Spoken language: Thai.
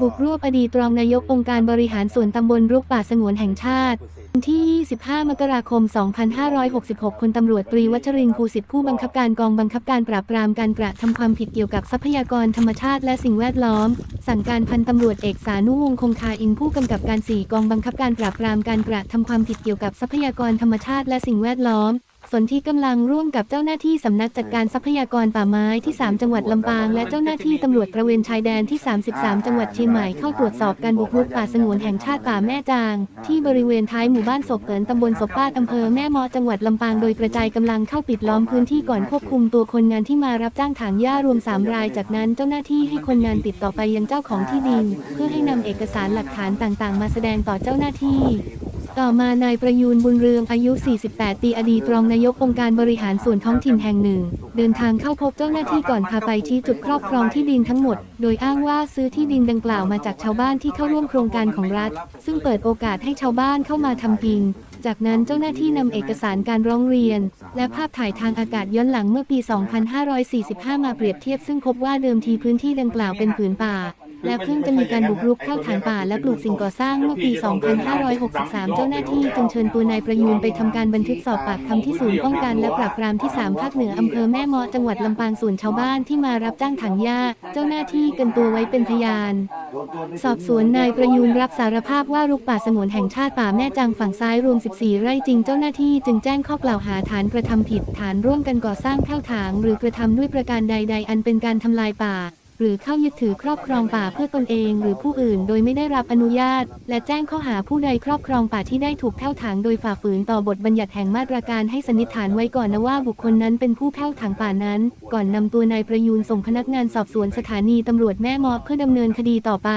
บุกรวบอดีตรองนายกองค์การบริหารส่วนตำบลรุกป่าสงวนแห่งชาติวันที่ 25 มกราคม 2566 คนตำรวจตรีวัชรินทร์ภูสิทธิ์ผู้บังคับการกองบังคับการปราบปรามการกระทำความผิดเกี่ยวกับทรัพยากรธรรมชาติและสิ่งแวดล้อม สั่งการพันตำรวจเอกสานุวงศ์คงคาอินผู้กำกับการ 4 กองบังคับการปราบปรามการกระทำความผิดเกี่ยวกับทรัพยากรธรรมชาติและสิ่งแวดล้อม สนที่กำลังร่วมกับเจ้าหน้าที่สำนักจัดการทรัพยากรป่าไม้ที่ 3 จังหวัดลำปาง และเจ้าหน้าที่ตำรวจตระเวนชายแดนที่ 33 จังหวัดเชียงใหม่เข้าตรวจสอบการบุกรุกป่าสงวนแห่งชาติป่าแม่จาง ที่บริเวณท้ายหมู่บ้านศพเกินตำบลศพป้าอำเภอแม่มอจังหวัดลำปางโดยกระจายกำลังเข้าปิดล้อมพื้นที่ก่อนควบคุมตัวคนงานที่มารับจ้างถางหญ้ารวม 3 ราย จากนั้นเจ้าหน้าที่ให้คนงานติดต่อไปยังเจ้าของที่ดิน เพื่อให้นำเอกสารหลักฐานต่างๆ มาแสดงต่อเจ้าหน้าที่ ต่อมานายประยูนบุญเรืองอายุ 48 ปีอดีตรองนายกองค์การบริหารส่วนท้องถิ่นแห่งหนึ่ง เดินทางเข้าพบเจ้าหน้าที่ก่อนพาไปชี้จุดครอบครองที่ดินทั้งหมด โดยอ้างว่าซื้อที่ดินดังกล่าวมาจากชาวบ้านที่เข้าร่วมโครงการของรัฐ ซึ่งเปิดโอกาสให้ชาวบ้านเข้ามาทำกิน จากนั้นเจ้าหน้าที่นำเอกสารการร้องเรียน และภาพถ่ายทางอากาศย้อนหลังเมื่อปี 2545 มาเปรียบเทียบซึ่งพบว่าเดิมทีพื้นที่ดังกล่าวเป็นผืนป่า และเพิ่งจะมีการบุกรุกเข้าฐานป่าและปลูกสิ่งก่อสร้างเมื่อปี 2563 เจ้าหน้าที่จึงเชิญตัวนายประยูนไปทำการบันทึกสอบปากคำที่ศูนย์ป้องกันและปราบปรามที่ 3 ภาคเหนืออำเภอแม่เมอจังหวัดลำปางส่วนชาวบ้านที่มารับจ้างถังหญ้า เจ้าหน้าที่กันตัวไว้เป็นพยาน สอบสวนนายประยูนรับสารภาพว่ารุกป่าสงวนแห่งชาติป่าแม่จังฝั่งซ้ายรวม 14 ไร่จริงเจ้าหน้าที่จึงแจ้งข้อกล่าวหาฐานกระทำผิดฐานร่วมกันก่อสร้างแผ่วถางหรือกระทำด้วยประการใด ๆ อันเป็นการทำลายป่า หรือเข้ายึดถือครอบครองป่าเพื่อตนเองหรือผู้อื่นโดยไม่ได้รับอนุญาต และแจ้งข้อหาผู้ใดครอบครองป่าที่ได้ถูกแพ่วถางโดยฝ่าฝืนต่อบทบัญญัติแห่งมาตราการให้สันนิษฐานไว้ก่อนนะว่าบุคคลนั้นเป็นผู้แพ่วถางป่านั้น ก่อนนำตัวนายประยูนส่งพนักงานสอบสวนสถานีตำรวจแม่มอเพื่อดำเนินคดีต่อไป